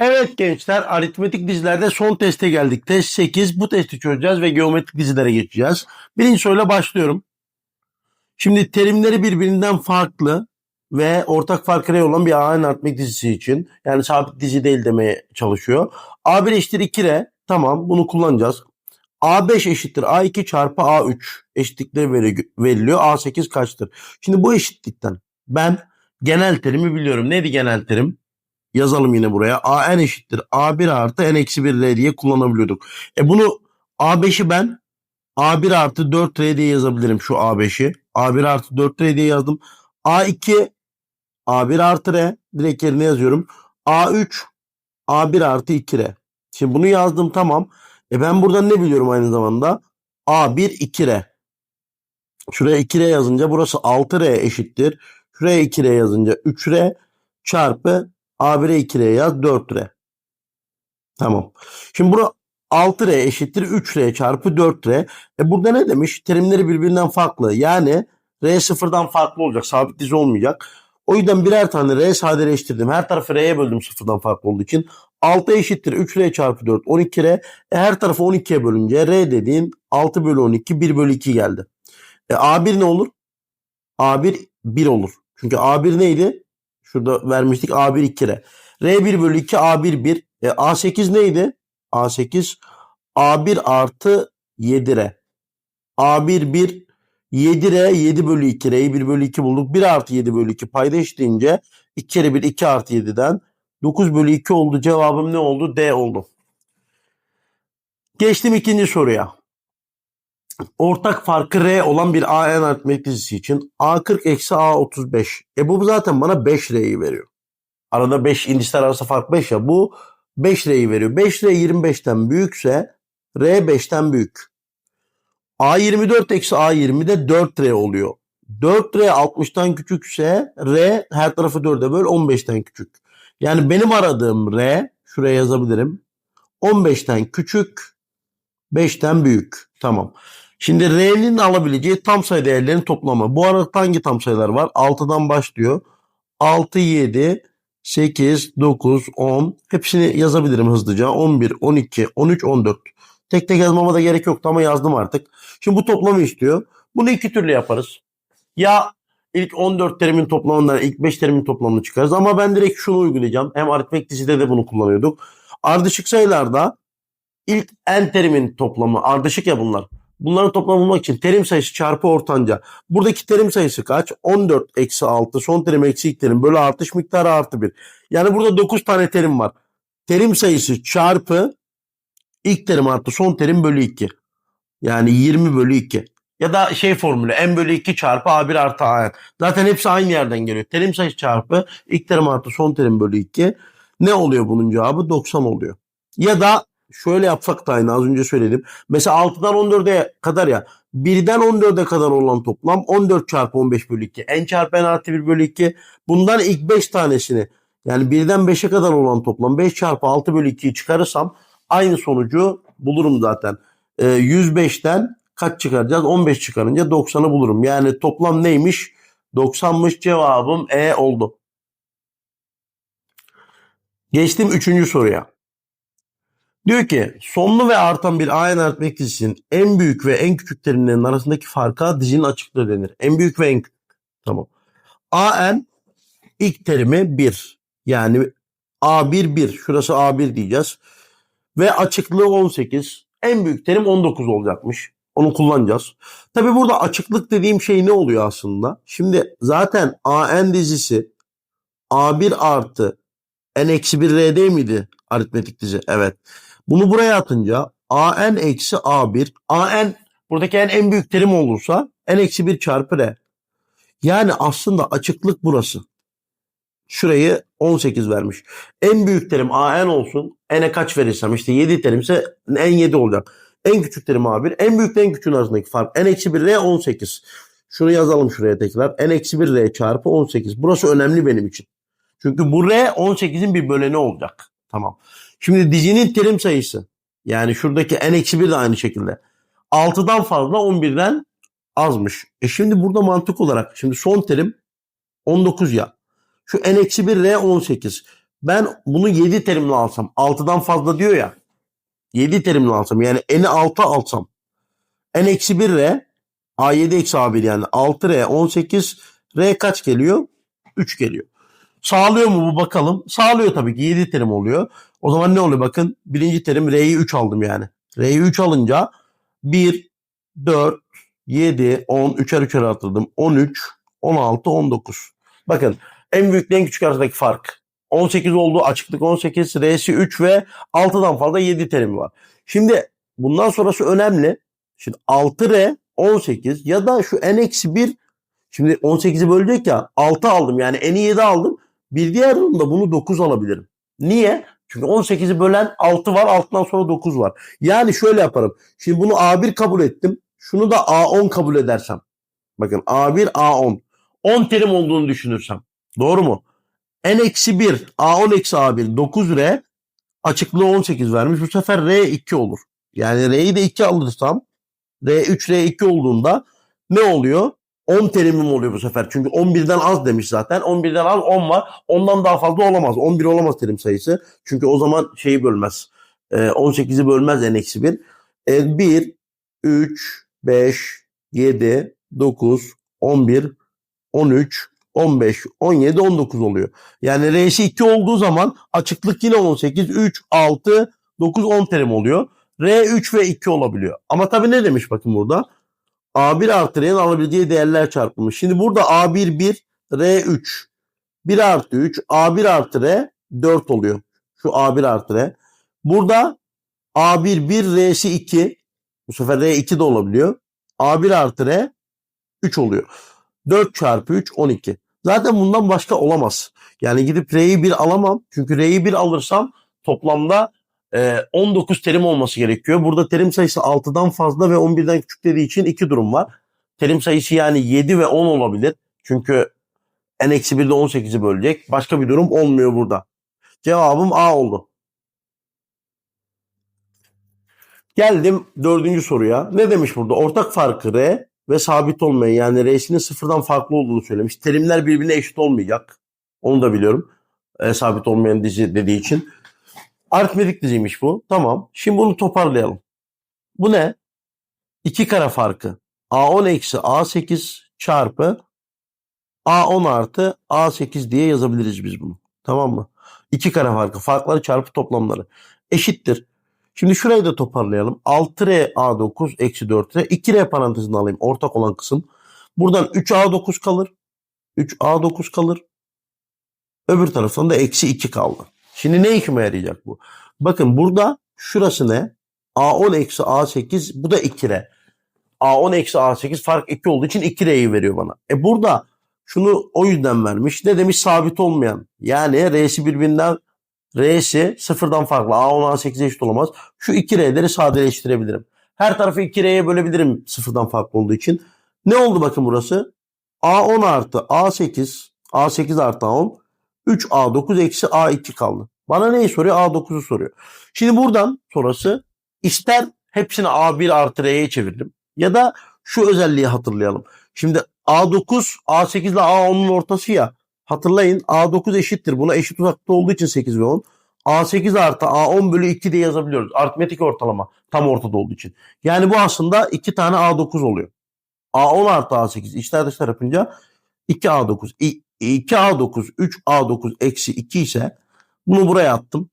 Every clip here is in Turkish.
Evet gençler aritmetik dizilerde son teste geldik. Test 8 bu testi çözeceğiz ve geometrik dizilere geçeceğiz. Birinci soruyla başlıyorum. Şimdi terimleri birbirinden farklı ve ortak fark araya olan bir AN aritmetik dizisi için yani sabit dizi değil demeye çalışıyor. A1 eşittir 2R tamam bunu kullanacağız. A5 eşittir A2 çarpı A3 eşitlikleri veri- veriliyor. A8 kaçtır? Şimdi bu eşitlikten ben genel terimi biliyorum. Neydi genel terim? Yazalım yine buraya. A n eşittir A1 artı n eksi 1 R diye kullanabiliyorduk. E bunu A5'i ben A1 artı 4R diye yazabilirim şu A5'i. A1 artı 4R diye yazdım. A2 A1 artı R direkt yerine yazıyorum. A3 A1 artı 2R. Şimdi bunu yazdım tamam. E ben buradan ne biliyorum aynı zamanda? A1 2R. Şuraya 2R yazınca burası 6R eşittir. Şuraya 2R yazınca 3R çarpı A1'e 2R yaz 4R. Tamam. Şimdi bura 6R eşittir 3R çarpı 4R. E burada ne demiş? Terimleri birbirinden farklı. Yani R sıfırdan farklı olacak. Sabit dizi olmayacak. O yüzden birer tane R sadeleştirdim. Her tarafı R'ye böldüm sıfırdan farklı olduğu için. 6 eşittir 3R çarpı 4 12R. E her tarafı 12'ye bölünce R dediğin 6 bölü 12 1 bölü 2 geldi. E A1 ne olur? A1 1 olur. Çünkü A1 neydi? Şurada vermiştik A1 2R. R1 bölü 2 A1 1. E, A8 neydi? A8 A1 artı 7R. A1 1 7R 7 bölü 2 R'yi 1 bölü 2 bulduk. 1 artı 7 bölü 2 payda eşitleyince 2 kere 1 2 artı 7'den 9 bölü 2 oldu. Cevabım ne oldu? D oldu. Geçtim ikinci soruya. Ortak farkı R olan bir AN aritmetik dizisi için A40 eksi A35. E bu zaten bana 5R'yi veriyor. Arada 5 indisler arası fark 5 ya. Bu 5R'yi veriyor. 5R 25'ten büyükse R 5'ten büyük. A24 eksi A20 de 4R oluyor. 4R 60'tan küçükse R her tarafı 4'e böl 15'ten küçük. Yani benim aradığım R şuraya yazabilirim. 15'ten küçük 5'ten büyük. Tamam. Şimdi R'nin alabileceği tam sayı değerlerin toplamı. Bu arada hangi tam sayılar var? 6'dan başlıyor. 6, 7, 8, 9, 10. Hepsini yazabilirim hızlıca. 11, 12, 13, 14. Tek tek yazmama da gerek yoktu ama yazdım artık. Şimdi bu toplamı istiyor. Bunu iki türlü yaparız. Ya ilk 14 terimin toplamından ilk 5 terimin toplamını çıkarız. Ama ben direkt şunu uygulayacağım. Hem aritmetik dizide de bunu kullanıyorduk. Ardışık sayılarda ilk n terimin toplamı ardışık ya bunlar. Bunların toplamı bulmak için terim sayısı çarpı ortanca. Buradaki terim sayısı kaç? 14 eksi 6 son terim eksi ilk terim bölü artış miktarı artı 1. Yani burada 9 tane terim var. Terim sayısı çarpı ilk terim artı son terim bölü 2. Yani 20 bölü 2. Ya da şey formülü n bölü 2 çarpı a1 artı a Zaten hepsi aynı yerden geliyor. Terim sayısı çarpı ilk terim artı son terim bölü 2. Ne oluyor bunun cevabı? 90 oluyor. Ya da şöyle yapsak da aynı az önce söyledim. Mesela 6'dan 14'e kadar ya 1'den 14'e kadar olan toplam 14 çarpı 15 bölü 2. n çarpı n artı 1 bölü 2. Bundan ilk 5 tanesini yani 1'den 5'e kadar olan toplam 5 çarpı 6 bölü 2'yi çıkarırsam aynı sonucu bulurum zaten. Ee, 105'ten kaç çıkaracağız? 15 çıkarınca 90'ı bulurum. Yani toplam neymiş? 90'mış cevabım E oldu. Geçtim 3. soruya. Diyor ki sonlu ve artan bir AN aritmetik dizisinin en büyük ve en küçük terimlerin arasındaki farka dizinin açıklığı denir. En büyük ve en küçük. Tamam. AN ilk terimi 1. Yani A1 1. Şurası A1 diyeceğiz. Ve açıklığı 18. En büyük terim 19 olacakmış. Onu kullanacağız. Tabi burada açıklık dediğim şey ne oluyor aslında? Şimdi zaten AN dizisi A1 artı N eksi 1 R değil miydi aritmetik dizi? Evet. Bunu buraya atınca AN eksi A1 AN buradaki en, en büyük terim olursa N eksi 1 çarpı R. Yani aslında açıklık burası. Şurayı 18 vermiş. En büyük terim AN olsun. N'e kaç verirsem işte 7 terimse N 7 olacak. En küçük terim A1. En büyük en küçüğün arasındaki fark. N eksi 1 R 18. Şunu yazalım şuraya tekrar. N eksi 1 R çarpı 18. Burası önemli benim için. Çünkü bu R 18'in bir böleni olacak. Tamam. Şimdi dizinin terim sayısı yani şuradaki n eksi 1 de aynı şekilde. 6'dan fazla 11'den azmış. E şimdi burada mantık olarak şimdi son terim 19 ya. Şu n eksi 1 R 18. Ben bunu 7 terimle alsam 6'dan fazla diyor ya 7 terimle alsam yani n'i 6 alsam n eksi 1 r a7 eksi a1 yani 6 r 18 r kaç geliyor? 3 geliyor. Sağlıyor mu bu bakalım? Sağlıyor tabii ki 7 terim oluyor. O zaman ne oluyor bakın birinci terim r'yi 3 aldım yani. R'yi 3 alınca 1, 4, 7, 10, 3'er 3'er arttırdım. 13, 16, 19. Bakın en büyükle en küçük arasındaki fark. 18 oldu açıklık 18, R'si 3 ve 6'dan fazla 7 terim var. Şimdi bundan sonrası önemli. Şimdi 6R 18 ya da şu n-1 şimdi 18'i bölecek ya 6 aldım yani n'i 7 aldım. Bir diğer durumda bunu 9 alabilirim. Niye? Çünkü 18'i bölen 6 var altından sonra 9 var. Yani şöyle yaparım. Şimdi bunu A1 kabul ettim. Şunu da A10 kabul edersem. Bakın A1 A10. 10 terim olduğunu düşünürsem. Doğru mu? N-1 A10 eksi A1 9R açıklığı 18 vermiş. Bu sefer R2 olur. Yani R'yi de 2 alırsam R3 R2 olduğunda ne oluyor? 10 terimim oluyor bu sefer. Çünkü 11'den az demiş zaten. 11'den az 10 var. Ondan daha fazla olamaz. 11 olamaz terim sayısı. Çünkü o zaman şeyi bölmez. Ee, 18'i bölmez N-1. E, 1, 3, 5, 7, 9, 11, 13, 15, 17, 19 oluyor. Yani R'si 2 olduğu zaman açıklık yine 18, 3, 6, 9, 10 terim oluyor. R 3 ve 2 olabiliyor. Ama tabii ne demiş bakın burada? A1 artı R'nin alabileceği değerler çarpılmış. Şimdi burada A1 1, R 3. 1 artı 3, A1 artı R 4 oluyor. Şu A1 artı R. Burada A1 1, R'si 2. Bu sefer R 2 de olabiliyor. A1 artı R 3 oluyor. 4 çarpı 3 12. Zaten bundan başka olamaz. Yani gidip R'yi 1 alamam. Çünkü R'yi 1 alırsam toplamda e, 19 terim olması gerekiyor. Burada terim sayısı 6'dan fazla ve 11'den küçük dediği için iki durum var. Terim sayısı yani 7 ve 10 olabilir. Çünkü n-1 de 18'i bölecek. Başka bir durum olmuyor burada. Cevabım A oldu. Geldim dördüncü soruya. Ne demiş burada? Ortak farkı R ve sabit olmayan yani R'sinin sıfırdan farklı olduğunu söylemiş. Terimler birbirine eşit olmayacak. Onu da biliyorum. E, sabit olmayan dizi dediği için. Aritmetik diziymiş bu. Tamam. Şimdi bunu toparlayalım. Bu ne? 2 kare farkı. A10 eksi A8 çarpı A10 artı A8 diye yazabiliriz biz bunu. Tamam mı? 2 kare farkı. Farkları çarpı toplamları. Eşittir. Şimdi şurayı da toparlayalım. 6R A9 eksi 4R. 2R parantezini alayım. Ortak olan kısım. Buradan 3A9 kalır. 3A9 kalır. Öbür taraftan da eksi 2 kaldı. Şimdi ne işime yarayacak bu? Bakın burada şurası ne? A10 eksi A8 bu da 2R. A10 eksi A8 fark 2 olduğu için 2R'yi veriyor bana. E burada şunu o yüzden vermiş. Ne demiş? Sabit olmayan. Yani R'si birbirinden R'si sıfırdan farklı. A10 A8'e eşit olamaz. Şu 2R'leri sadeleştirebilirim. Her tarafı 2R'ye bölebilirim sıfırdan farklı olduğu için. Ne oldu bakın burası? A10 artı A8 A8 artı A10 3A9 eksi A2 kaldı. Bana neyi soruyor? A9'u soruyor. Şimdi buradan sonrası ister hepsini A1 artı R'ye çeviririm. Ya da şu özelliği hatırlayalım. Şimdi A9 A8 ile A10'un ortası ya. Hatırlayın A9 eşittir. Buna eşit uzakta olduğu için 8 ve 10. A8 artı A10 bölü 2 diye yazabiliyoruz. Aritmetik ortalama tam ortada olduğu için. Yani bu aslında 2 tane A9 oluyor. A10 artı A8 içler dışlar yapınca 2A9. 2A9 3A9 eksi 2 ise bunu buraya attım.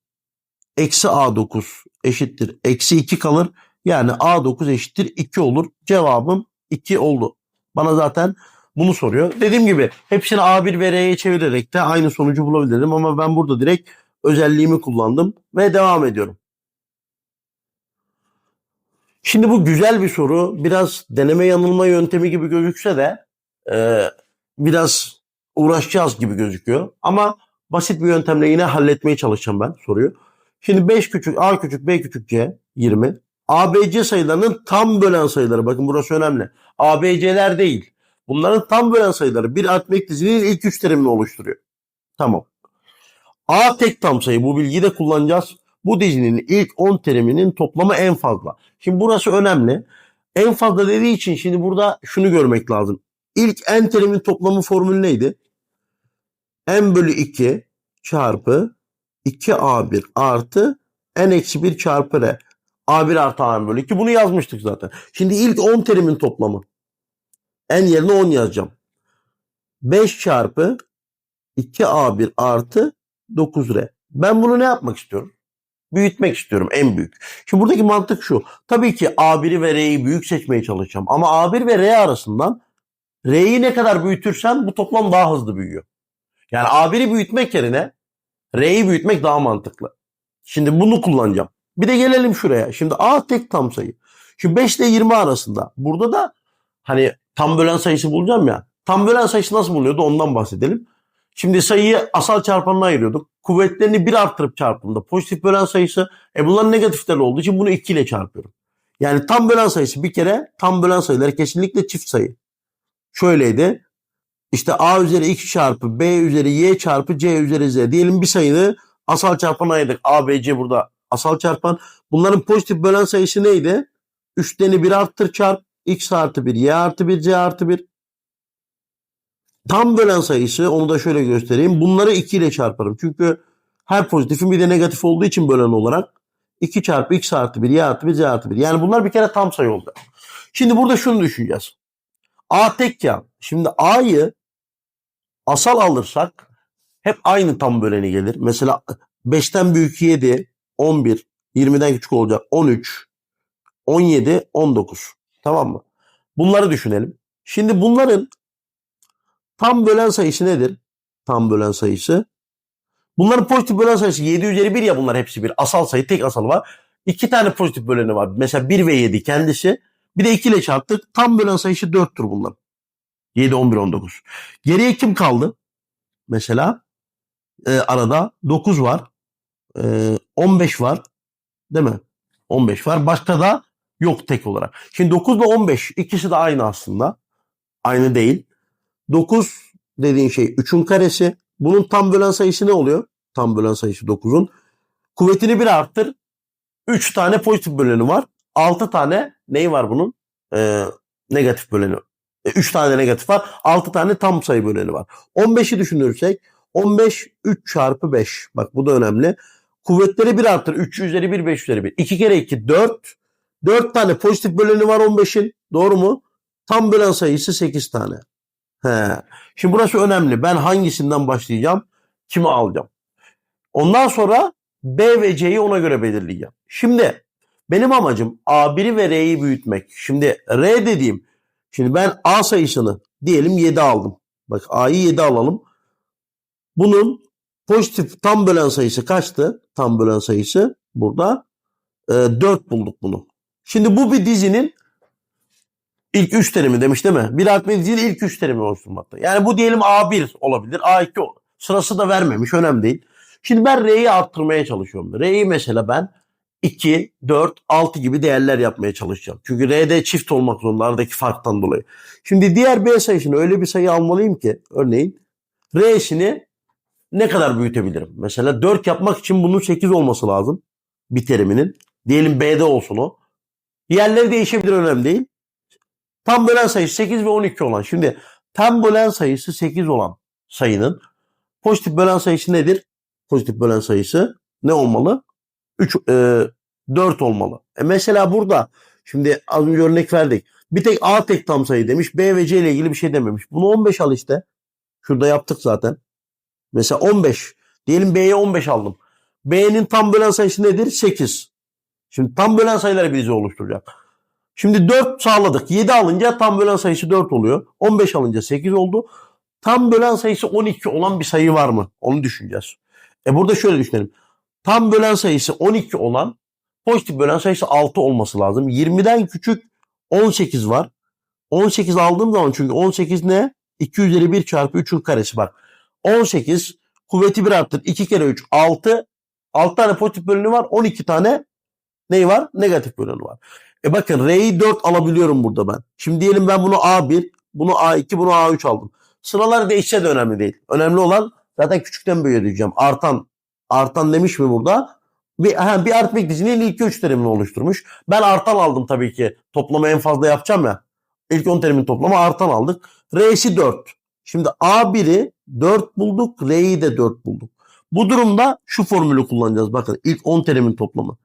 Eksi A9 eşittir. Eksi 2 kalır. Yani A9 eşittir 2 olur. Cevabım 2 oldu. Bana zaten bunu soruyor. Dediğim gibi hepsini A1 ve R'ye çevirerek de aynı sonucu bulabilirdim ama ben burada direkt özelliğimi kullandım ve devam ediyorum. Şimdi bu güzel bir soru. Biraz deneme yanılma yöntemi gibi gözükse de e, biraz uğraşacağız gibi gözüküyor. Ama basit bir yöntemle yine halletmeye çalışacağım ben soruyu. Şimdi 5 küçük A küçük B küçük C 20. ABC sayılarının tam bölen sayıları. Bakın burası önemli. ABC'ler değil. Bunların tam bölen sayıları bir aritmetik dizinin ilk üç terimini oluşturuyor. Tamam. A tek tam sayı. Bu bilgiyi de kullanacağız. Bu dizinin ilk 10 teriminin toplamı en fazla. Şimdi burası önemli. En fazla dediği için şimdi burada şunu görmek lazım. İlk n terimin toplamı formülü neydi? N bölü 2 çarpı 2A1 artı N eksi 1 çarpı R. A1 artı A bölü 2. Bunu yazmıştık zaten. Şimdi ilk 10 terimin toplamı. N yerine 10 yazacağım. 5 çarpı 2A1 artı 9R. Ben bunu ne yapmak istiyorum? Büyütmek istiyorum en büyük. Şimdi buradaki mantık şu. Tabii ki A1'i ve R'yi büyük seçmeye çalışacağım. Ama A1 ve R arasından R'yi ne kadar büyütürsen bu toplam daha hızlı büyüyor. Yani A1'i büyütmek yerine R'yi büyütmek daha mantıklı. Şimdi bunu kullanacağım. Bir de gelelim şuraya. Şimdi A tek tam sayı. Şimdi 5 ile 20 arasında. Burada da hani tam bölen sayısı bulacağım ya. Tam bölen sayısı nasıl bulunuyordu ondan bahsedelim. Şimdi sayıyı asal çarpanına ayırıyorduk. Kuvvetlerini bir arttırıp çarptığımda pozitif bölen sayısı e bunlar negatifler olduğu için bunu 2 ile çarpıyorum. Yani tam bölen sayısı bir kere tam bölen sayılar kesinlikle çift sayı. Şöyleydi. İşte a üzeri 2 çarpı b üzeri y çarpı c üzeri z. Diyelim bir sayını asal çarpana ayırdık. a, b, c burada asal çarpan. Bunların pozitif bölen sayısı neydi? Üstlerini bir arttır çarp. x artı 1, y artı 1, c artı 1. Tam bölen sayısı onu da şöyle göstereyim. Bunları 2 ile çarparım. Çünkü her pozitifin bir de negatif olduğu için bölen olarak 2 çarpı x artı 1, y artı 1, c artı 1. Yani bunlar bir kere tam sayı oldu. Şimdi burada şunu düşüneceğiz. A tek ya. Şimdi A'yı asal alırsak hep aynı tam böleni gelir. Mesela 5'ten büyük 7, 11, 20'den küçük olacak 13, 17, 19. Tamam mı? Bunları düşünelim. Şimdi bunların tam bölen sayısı nedir? Tam bölen sayısı. Bunların pozitif bölen sayısı 7 üzeri 1 ya bunlar hepsi bir. Asal sayı tek asal var. İki tane pozitif böleni var. Mesela 1 ve 7 kendisi. Bir de 2 ile çarptık. Tam bölen sayısı 4'tür bunlar. 7, 11, 19. Geriye kim kaldı? Mesela e, arada 9 var. E, 15 var. Değil mi? 15 var. Başka da yok tek olarak. Şimdi 9 ile 15 ikisi de aynı aslında. Aynı değil. 9 dediğin şey 3'ün karesi. Bunun tam bölen sayısı ne oluyor? Tam bölen sayısı 9'un. Kuvvetini bir arttır. 3 tane pozitif böleni var. 6 tane neyi var bunun? Ee, negatif böleni. 3 tane negatif var. 6 tane tam sayı böleni var. 15'i düşünürsek 15 3 çarpı 5. Bak bu da önemli. Kuvvetleri bir arttır. 3 üzeri 1 5 üzeri 1. 2 kere 2 4. 4 tane pozitif böleni var 15'in. Doğru mu? Tam bölen sayısı 8 tane. He. Şimdi burası önemli. Ben hangisinden başlayacağım? Kimi alacağım? Ondan sonra B ve C'yi ona göre belirleyeceğim. Şimdi benim amacım A1'i ve R'yi büyütmek. Şimdi R dediğim, şimdi ben A sayısını diyelim 7 aldım. Bak A'yı 7 alalım. Bunun pozitif tam bölen sayısı kaçtı? Tam bölen sayısı burada e, 4 bulduk bunu. Şimdi bu bir dizinin ilk 3 terimi demiş değil mi? Bir artma dizinin ilk 3 terimi oluşturmakta. Yani bu diyelim A1 olabilir. A2 sırası da vermemiş önemli değil. Şimdi ben R'yi arttırmaya çalışıyorum. R'yi mesela ben 2, 4, 6 gibi değerler yapmaya çalışacağım. Çünkü R'de çift olmak zorunda aradaki farktan dolayı. Şimdi diğer B sayısını öyle bir sayı almalıyım ki örneğin R'sini ne kadar büyütebilirim? Mesela 4 yapmak için bunun 8 olması lazım. Bir teriminin. Diyelim B'de olsun o. Yerleri değişebilir önemli değil. Tam bölen sayısı 8 ve 12 olan. Şimdi tam bölen sayısı 8 olan sayının pozitif bölen sayısı nedir? Pozitif bölen sayısı ne olmalı? 3 e, 4 olmalı. E mesela burada şimdi az önce örnek verdik. Bir tek A tek tam sayı demiş. B ve C ile ilgili bir şey dememiş. Bunu 15 al işte. Şurada yaptık zaten. Mesela 15. Diyelim B'ye 15 aldım. B'nin tam bölen sayısı nedir? 8. Şimdi tam bölen sayıları bizi oluşturacak. Şimdi 4 sağladık. 7 alınca tam bölen sayısı 4 oluyor. 15 alınca 8 oldu. Tam bölen sayısı 12 olan bir sayı var mı? Onu düşüneceğiz. E burada şöyle düşünelim. Tam bölen sayısı 12 olan pozitif bölen sayısı 6 olması lazım. 20'den küçük 18 var. 18 aldığım zaman çünkü 18 ne? 2 üzeri 1 çarpı 3'ün karesi bak. 18 kuvveti 1 arttır. 2 kere 3 6. 6 tane pozitif böleni var. 12 tane neyi var? Negatif böleni var. E bakın R'yi 4 alabiliyorum burada ben. Şimdi diyelim ben bunu A1, bunu A2, bunu A3 aldım. Sıralar değişse de önemli değil. Önemli olan zaten küçükten büyüğe diyeceğim. Artan artan demiş mi burada? Bir, ha, bir aritmetik dizinin ilk 3 terimini oluşturmuş. Ben artan aldım tabii ki. Toplama en fazla yapacağım ya. İlk 10 terimin toplamı artan aldık. R'si 4. Şimdi A1'i 4 bulduk. R'yi de 4 bulduk. Bu durumda şu formülü kullanacağız. Bakın ilk 10 terimin toplamı.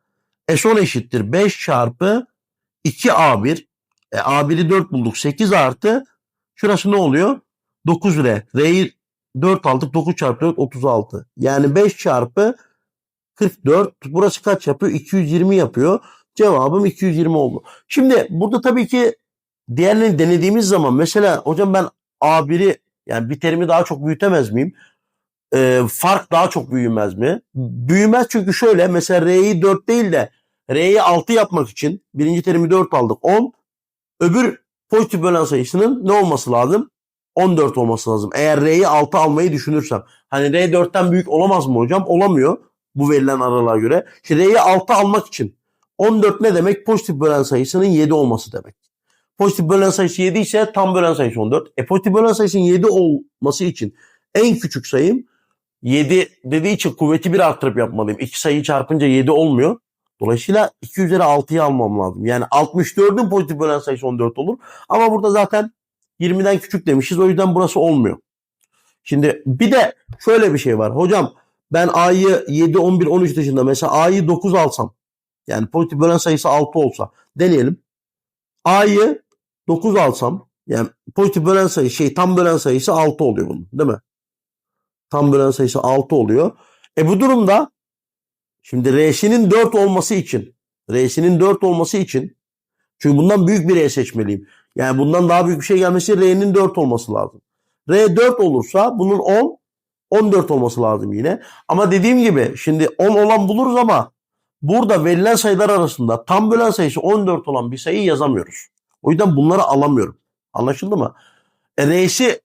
S10 eşittir 5 çarpı 2A1. E, A1'i 4 bulduk. 8 artı şurası ne oluyor? 9R. R'yi 4 aldık. 9 çarpı 4 36. Yani 5 çarpı 44. Burası kaç yapıyor? 220 yapıyor. Cevabım 220 oldu. Şimdi burada tabii ki diğerlerini denediğimiz zaman mesela hocam ben A1'i yani bir terimi daha çok büyütemez miyim? Ee, fark daha çok büyümez mi? Büyümez çünkü şöyle mesela R'yi 4 değil de R'yi 6 yapmak için birinci terimi 4 aldık 10. Öbür pozitif bölen sayısının ne olması lazım? 14 olması lazım. Eğer R'yi 6 almayı düşünürsem. Hani R 4'ten büyük olamaz mı hocam? Olamıyor bu verilen aralığa göre. İşte R'yi 6 almak için 14 ne demek? Pozitif bölen sayısının 7 olması demek. Pozitif bölen sayısı 7 ise tam bölen sayısı 14. E pozitif bölen sayısının 7 olması için en küçük sayım 7 dediği için kuvveti bir arttırıp yapmalıyım. İki sayıyı çarpınca 7 olmuyor. Dolayısıyla 2 üzeri 6'yı almam lazım. Yani 64'ün pozitif bölen sayısı 14 olur. Ama burada zaten 20'den küçük demişiz. O yüzden burası olmuyor. Şimdi bir de şöyle bir şey var. Hocam ben A'yı 7, 11, 13 dışında mesela A'yı 9 alsam yani pozitif bölen sayısı 6 olsa deneyelim. A'yı 9 alsam yani pozitif bölen sayı şey tam bölen sayısı 6 oluyor bunun değil mi? Tam bölen sayısı 6 oluyor. E bu durumda şimdi R'sinin 4 olması için R'sinin 4 olması için çünkü bundan büyük bir R seçmeliyim. Yani bundan daha büyük bir şey gelmesi R'nin 4 olması lazım. R 4 olursa bunun 10 14 olması lazım yine. Ama dediğim gibi şimdi 10 olan buluruz ama burada verilen sayılar arasında tam bölen sayısı 14 olan bir sayı yazamıyoruz. O yüzden bunları alamıyorum. Anlaşıldı mı? E, R'si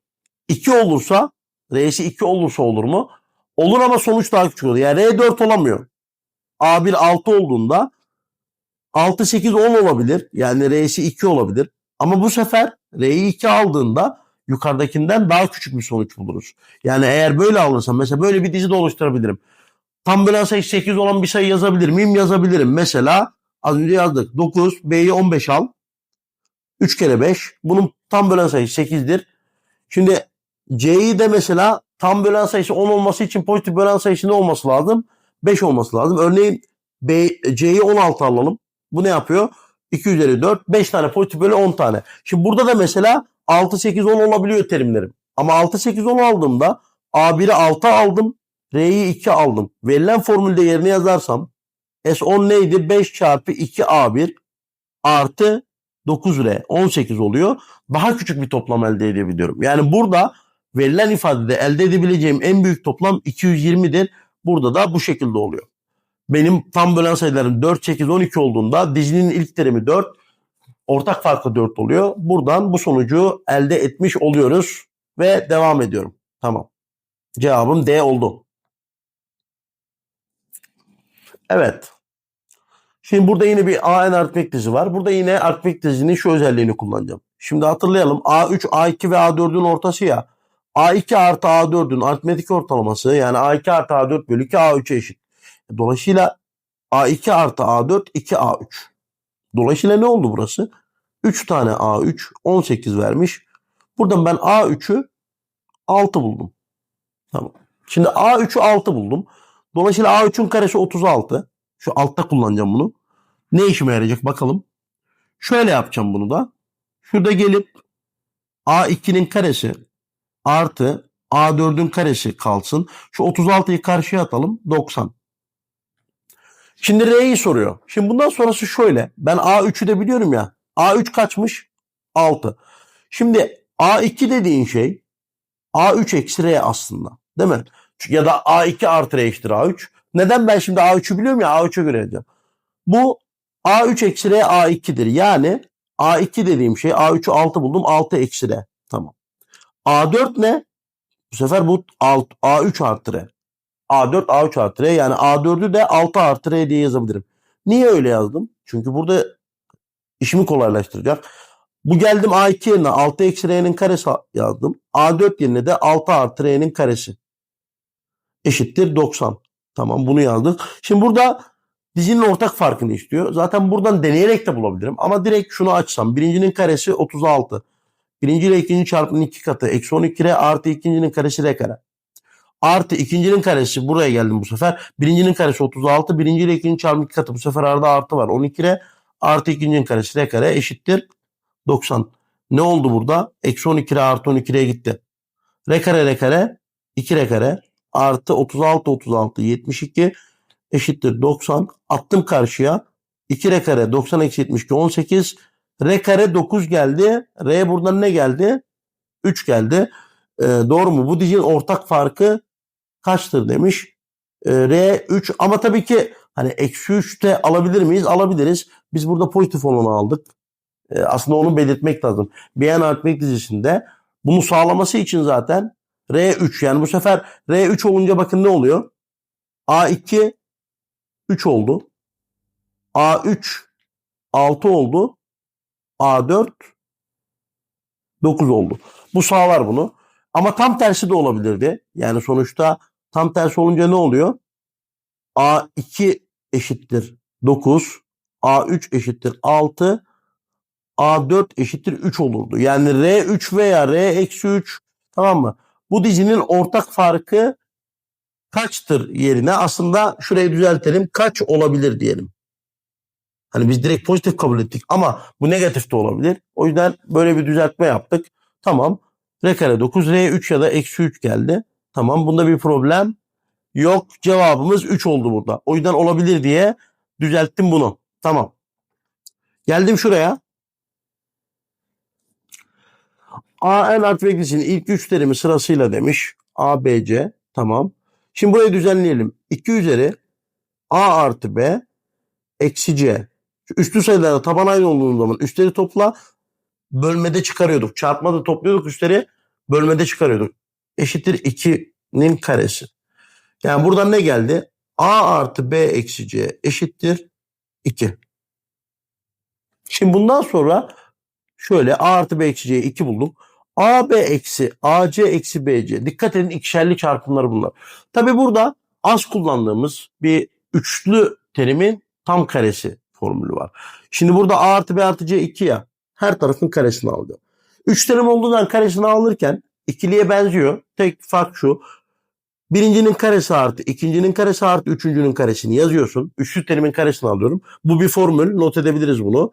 2 olursa R'si 2 olursa olur mu? Olur ama sonuç daha küçük olur. Yani R 4 olamıyor. A1 6 olduğunda 6 8 10 olabilir. Yani R'si 2 olabilir. Ama bu sefer R'yi 2 aldığında yukarıdakinden daha küçük bir sonuç buluruz. Yani eğer böyle alırsam mesela böyle bir dizi de oluşturabilirim. Tam sayı 8 olan bir sayı yazabilir miyim? Yazabilirim. Mesela az önce yazdık. 9, B'yi 15 al. 3 kere 5. Bunun tam bölen sayısı 8'dir. Şimdi C'yi de mesela tam bölen sayısı 10 olması için pozitif bölen sayısı ne olması lazım? 5 olması lazım. Örneğin B, C'yi 16 alalım. Bu ne yapıyor? 2 üzeri 4. 5 tane pozitif bölü 10 tane. Şimdi burada da mesela 6, 8, 10 olabiliyor terimlerim. Ama 6, 8, 10 aldığımda A1'i 6 aldım. R'yi 2 aldım. Verilen formülde yerine yazarsam S10 neydi? 5 çarpı 2A1 artı 9R 18 oluyor. Daha küçük bir toplam elde edebiliyorum. Yani burada verilen ifadede elde edebileceğim en büyük toplam 220'dir. Burada da bu şekilde oluyor. Benim tam bölen sayılarım 4, 8, 12 olduğunda dizinin ilk terimi 4, ortak farkı 4 oluyor. Buradan bu sonucu elde etmiş oluyoruz ve devam ediyorum. Tamam. Cevabım D oldu. Evet. Şimdi burada yine bir AN aritmetik dizi var. Burada yine aritmetik dizinin şu özelliğini kullanacağım. Şimdi hatırlayalım. A3, A2 ve A4'ün ortası ya. A2 artı A4'ün aritmetik ortalaması yani A2 artı A4 bölü 2 A3'e eşit. Dolayısıyla A2 artı A4 2A3. Dolayısıyla ne oldu burası? 3 tane A3 18 vermiş. Buradan ben A3'ü 6 buldum. Tamam. Şimdi A3'ü 6 buldum. Dolayısıyla A3'ün karesi 36. Şu altta kullanacağım bunu. Ne işime yarayacak bakalım. Şöyle yapacağım bunu da. Şurada gelip A2'nin karesi artı A4'ün karesi kalsın. Şu 36'yı karşıya atalım. 90. Şimdi R'yi soruyor. Şimdi bundan sonrası şöyle. Ben A3'ü de biliyorum ya. A3 kaçmış? 6. Şimdi A2 dediğin şey A3 eksi R aslında. Değil mi? Ya da A2 artı R eşittir A3. Neden ben şimdi A3'ü biliyorum ya A3'e göre yazacağım. Bu A3 eksi R A2'dir. Yani A2 dediğim şey A3'ü 6 buldum 6 eksi R. Tamam. A4 ne? Bu sefer bu alt, A3 artı R. A4 A3 artı R yani A4'ü de 6 artı R diye yazabilirim. Niye öyle yazdım? Çünkü burada işimi kolaylaştıracak. Bu geldim A2 yerine 6 eksi R'nin karesi yazdım. A4 yerine de 6 artı R'nin karesi. Eşittir 90. Tamam bunu yazdık. Şimdi burada dizinin ortak farkını istiyor. Zaten buradan deneyerek de bulabilirim. Ama direkt şunu açsam. Birincinin karesi 36. Birinci ile ikinci çarpımın iki katı. Eksi 12 R artı ikincinin karesi R kare. Artı ikincinin karesi buraya geldim bu sefer. Birincinin karesi 36. Birinci ile ikinci çarpım iki katı. Bu sefer arada artı var. 12 ile artı ikincinin karesi r kare eşittir 90. Ne oldu burada? Eksi 12 ile artı 12 ile gitti. R kare R kare 2 R kare artı 36 36 72 eşittir 90. Attım karşıya. 2 R kare 90 eksi 72 18. R kare 9 geldi. R buradan ne geldi? 3 geldi. Ee, doğru mu? Bu dizinin ortak farkı kaçtır demiş. Ee, R 3 ama tabii ki hani eksi 3 de alabilir miyiz? Alabiliriz. Biz burada pozitif olanı aldık. Ee, aslında onu belirtmek lazım. Beyan aritmetik dizisinde bunu sağlaması için zaten R3 yani bu sefer R3 olunca bakın ne oluyor? A2 3 oldu. A3 6 oldu. A4 9 oldu. Bu sağlar bunu. Ama tam tersi de olabilirdi. Yani sonuçta tam tersi olunca ne oluyor? A2 eşittir 9. A3 eşittir 6. A4 eşittir 3 olurdu. Yani R3 veya R-3 tamam mı? Bu dizinin ortak farkı kaçtır yerine aslında şurayı düzeltelim. Kaç olabilir diyelim. Hani biz direkt pozitif kabul ettik ama bu negatif de olabilir. O yüzden böyle bir düzeltme yaptık. Tamam. R kare 9, R3 ya da eksi 3 geldi. Tamam bunda bir problem yok. Cevabımız 3 oldu burada. O yüzden olabilir diye düzelttim bunu. Tamam. Geldim şuraya. AN aritmetik dizinin ilk üç terimi sırasıyla demiş. A, B, C. Tamam. Şimdi burayı düzenleyelim. 2 üzeri A artı B eksi C. Şu üstü sayılarda taban aynı olduğu zaman üstleri topla bölmede çıkarıyorduk. Çarpmada topluyorduk üstleri bölmede çıkarıyorduk. Eşittir 2'nin karesi. Yani buradan ne geldi? A artı B eksi C eşittir 2. Şimdi bundan sonra şöyle A artı B eksi C'yi 2 bulduk. AB eksi AC eksi BC. Dikkat edin ikişerli çarpımlar bunlar. Tabi burada az kullandığımız bir üçlü terimin tam karesi formülü var. Şimdi burada A artı B artı C 2 ya. Her tarafın karesini aldı. Üç terim olduğundan karesini alırken ikiliye benziyor. Tek fark şu. Birincinin karesi artı, ikincinin karesi artı, üçüncünün karesini yazıyorsun. Üçlü terimin karesini alıyorum. Bu bir formül. Not edebiliriz bunu.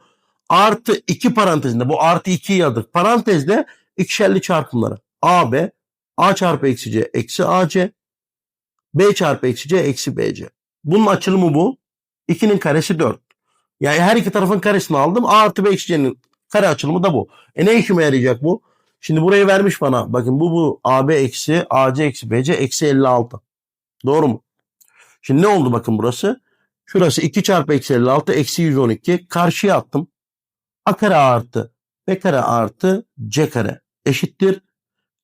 Artı iki parantezinde. Bu artı 2'yi yazdık. Parantezde ikişerli çarpımları. AB, A çarpı eksi C eksi AC, B çarpı eksi C eksi BC. Bunun açılımı bu. 2'nin karesi 4. Yani her iki tarafın karesini aldım. A artı B eksi C'nin kare açılımı da bu. E ne işime yarayacak bu? Şimdi burayı vermiş bana. Bakın bu bu AB eksi AC eksi BC eksi 56. Doğru mu? Şimdi ne oldu bakın burası? Şurası 2 çarpı eksi 56 eksi 112. Karşıya attım. A kare artı B kare artı C kare eşittir.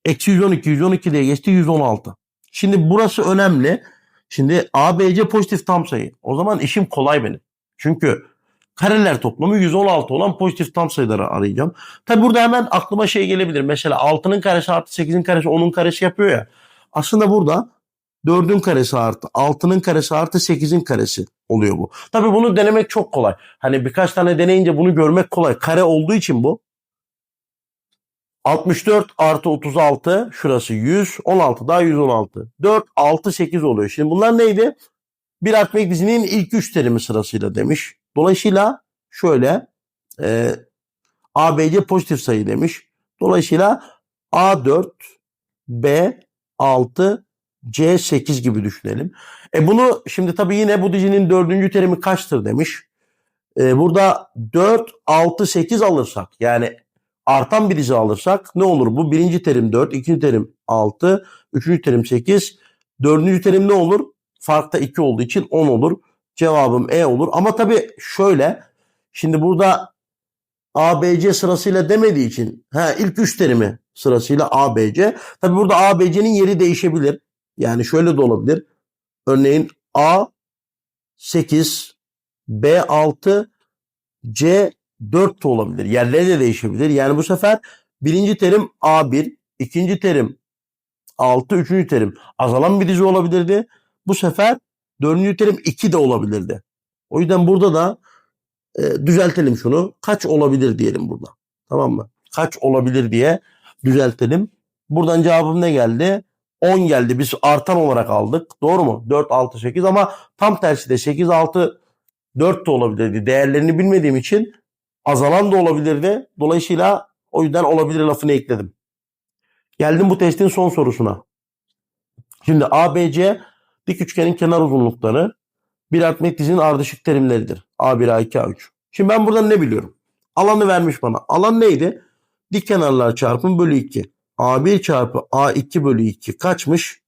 Eksi 112, 112 diye geçti 116. Şimdi burası önemli. Şimdi ABC pozitif tam sayı. O zaman işim kolay benim. Çünkü kareler toplamı 116 olan pozitif tam sayıları arayacağım. Tabi burada hemen aklıma şey gelebilir. Mesela 6'nın karesi artı 8'in karesi 10'un karesi yapıyor ya. Aslında burada 4'ün karesi artı 6'nın karesi artı 8'in karesi oluyor bu. Tabi bunu denemek çok kolay. Hani birkaç tane deneyince bunu görmek kolay. Kare olduğu için bu. 64 artı 36 şurası 100 16 daha 116 4 6 8 oluyor. Şimdi bunlar neydi? Bir aritmetik dizinin ilk üç terimi sırasıyla demiş. Dolayısıyla şöyle e, ABC pozitif sayı demiş. Dolayısıyla A4 B6 C8 gibi düşünelim. E bunu şimdi tabii yine bu dizinin dördüncü terimi kaçtır demiş. E, burada 4, 6, 8 alırsak yani artan bir dizi alırsak ne olur bu? Birinci terim 4, ikinci terim 6, üçüncü terim 8, dördüncü terim ne olur? Farkta 2 olduğu için 10 olur. Cevabım E olur. Ama tabii şöyle şimdi burada ABC sırasıyla demediği için ha ilk üç terimi sırasıyla ABC. Tabii burada ABC'nin yeri değişebilir. Yani şöyle de olabilir. Örneğin A 8, B 6, C 4 de olabilir. Yerleri de değişebilir. Yani bu sefer birinci terim A1, ikinci terim 6, üçüncü terim azalan bir dizi olabilirdi. Bu sefer dördüncü terim 2 de olabilirdi. O yüzden burada da e, düzeltelim şunu. Kaç olabilir diyelim burada. Tamam mı? Kaç olabilir diye düzeltelim. Buradan cevabım ne geldi? 10 geldi. Biz artan olarak aldık. Doğru mu? 4, 6, 8 ama tam tersi de 8, 6, 4 de olabilirdi. Değerlerini bilmediğim için azalan da olabilirdi. Dolayısıyla o yüzden olabilir lafını ekledim. Geldim bu testin son sorusuna. Şimdi ABC dik üçgenin kenar uzunlukları bir aritmetik dizinin ardışık terimleridir. A1, A2, A3. Şimdi ben buradan ne biliyorum? Alanı vermiş bana. Alan neydi? Dik kenarlar çarpım bölü 2. A1 çarpı A2 bölü 2 kaçmış?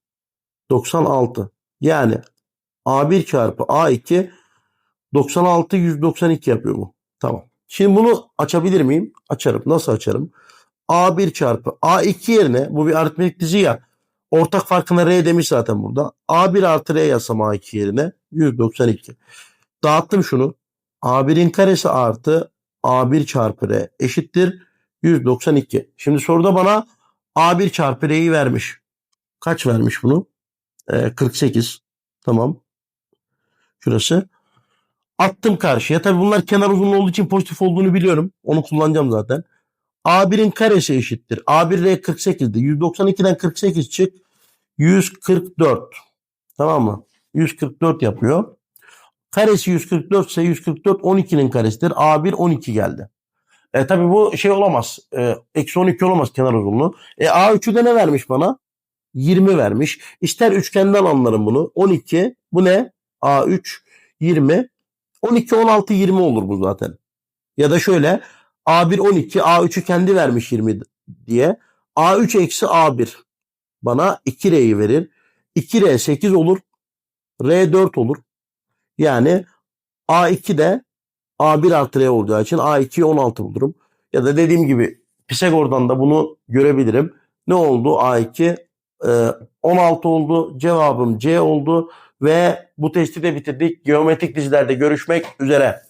96. Yani A1 çarpı A2 96 192 yapıyor bu. Tamam. Şimdi bunu açabilir miyim? Açarım. Nasıl açarım? A1 çarpı A2 yerine bu bir aritmetik dizi ya. Ortak farkına R demiş zaten burada. A1 artı R yazsam A2 yerine 192. Dağıttım şunu. A1'in karesi artı A1 çarpı R eşittir 192. Şimdi soruda bana A1 çarpı R'yi vermiş. Kaç vermiş bunu? Ee, 48. Tamam. Şurası. Attım karşıya. Tabi bunlar kenar uzunluğu olduğu için pozitif olduğunu biliyorum. Onu kullanacağım zaten. A1'in karesi eşittir. A1 R 48'di. 192'den 48 çık. 144. Tamam mı? 144 yapıyor. Karesi 144 ise 144 12'nin karesidir. A1 12 geldi. E tabi bu şey olamaz. E, eksi 12 olamaz kenar uzunluğu. E A3'ü de ne vermiş bana? 20 vermiş. İster üçgenden anlarım bunu. 12. Bu ne? A3 20. 12 16 20 olur bu zaten. Ya da şöyle A1 12 A3'ü kendi vermiş 20 diye. A3 eksi A1 bana 2R'yi verir. 2R 8 olur. R 4 olur. Yani A2 de A1 artı R olacağı için A2'yi 16 bulurum. Ya da dediğim gibi Pisagor'dan da bunu görebilirim. Ne oldu? A2 e, 16 oldu. Cevabım C oldu. Ve bu testi de bitirdik. Geometrik dizilerde görüşmek üzere.